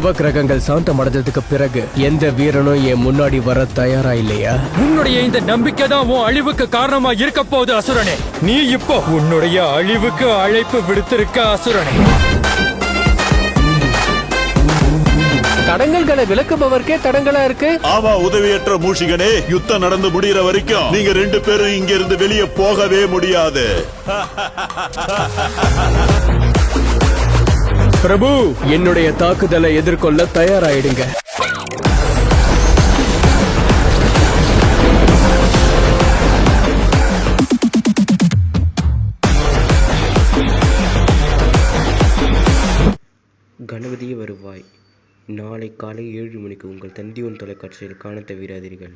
நவ கிரகங்கள் சாந்தம் அடைஞ்சதுக்கு பிறகு எந்த வீரனும் என் முன்னாடி வர தயாரா இல்லையா? உன்னுடைய இந்த நம்பிக்கை தான் உன் அழிவுக்கு காரணமா இருக்க போகுது அசுரனே. நீ இப்போ உன்னுடைய அழிவுக்கு அழைப்பு விடுத்திருக்க அசுரனே. தடங்கல்களை விளக்குபவர்க்கே தடங்களா இருக்கு. ஆமா உதவியற்ற மூஷிகனே யுத்தம் நடந்து முடியற வரைக்கும் நீங்க ரெண்டு பேரும் இங்க இருந்து வெளியே போகவே முடியாது. பிரபு என்னுடைய தாக்குதலை எதிர்கொள்ள தயாராயிடுங்க. கணபதியே வருவாய். நாளை காலை ஏழு மணிக்கு உங்கள் தந்திவன் தொலைக்காட்சியில் காண தவிராதீர்கள்.